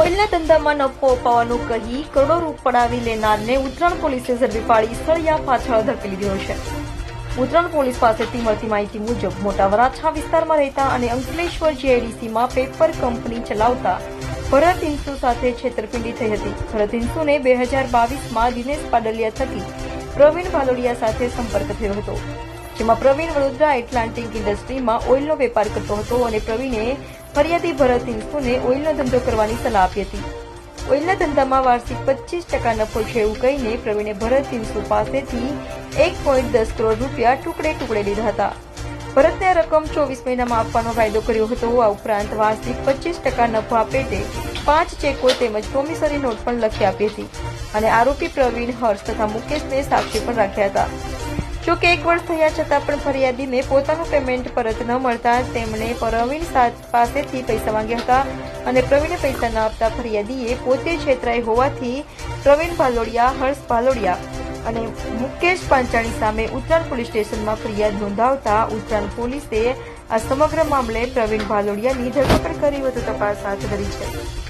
ઓઇલના ધંધામાં નફો અપાવવાનું કહી કરોડો રૂપ પડાવી લેનારને ઉત્તરાયણ પોલીસે ઝડપી પાડી સળિયા પાછળ ધકેલી દીધો છે. ઉત્તરાયણ પોલીસ પાસેથી મળતી માહિતી મુજબ મોટા વરાછા વિસ્તારમાં રહેતા અને અંકલેશ્વર જીઆઈડીસીમાં પેપર કંપની ચલાવતા ભરત ઇન્સુ સાથે છેતરપિંડી થઈ હતી. ભરત ઇન્સુને બે હજાર બાવીસમાં દિનેશ પાડલિયા થકી પ્રવીણ ભાલોડિયા સાથે સંપર્ક થયો હતો. જેમાં પ્રવીણ વડોદરા એટલાન્ટિક ઇન્ડસ્ટ્રીમાં ઓઇલનો વેપાર કરતો હતો અને પ્રવીણે ફરિયાદી ભરત ઇન્સુને ઓઇલનો ધંધો કરવાની સલાહ આપી હતી. ઓઇલના ધંધામાં વાર્ષિક પચીસ ટકા નફો છે એવું કહીને પ્રવીણે ભરત ઇન્સુ પાસેથી એક પોઈન્ટ દસ કરોડ રૂપિયા ટુકડે ટુકડે લીધા હતા. ભરતને આ રકમ ચોવીસ મહિનામાં આપવાનો વાયદો કર્યો હતો આ ઉપરાંત વાર્ષિક પચીસ ટકા નફા પેટે પાંચ ચેકો તેમજ પ્રોમિસરી નોટ પણ લખી આપી હતી. અને આરોપી પ્રવીણ હર્ષ તથા મુકેશને સાક્ષી પણ રાખ્યા હતા. જો કે એક વર્ષ થયા છતાં પણ ફરિયાદીને પોતાનું પેમેન્ટ પરત ન મળતા તેમણે પ્રવીણ સાથ પાસેથી પૈસા માંગ્યા હતા અને પ્રવીણે પૈસા ન આપતા ફરિયાદીએ પોતે છેતરાઈ હોવાથી પ્રવીણ ભાલોડિયા, હર્ષ ભાલોડિયા અને મુકેશ પાંચાણી સામે ઉત્તરાયણ પોલીસ સ્ટેશનમાં ફરિયાદ નોંધાવતા ઉત્તરાયણ પોલીસે આ સમગ્ર મામલે પ્રવીણ ભાલોડિયાની ધરપકડ કરી વધુ તપાસ હાથ ધરી છે.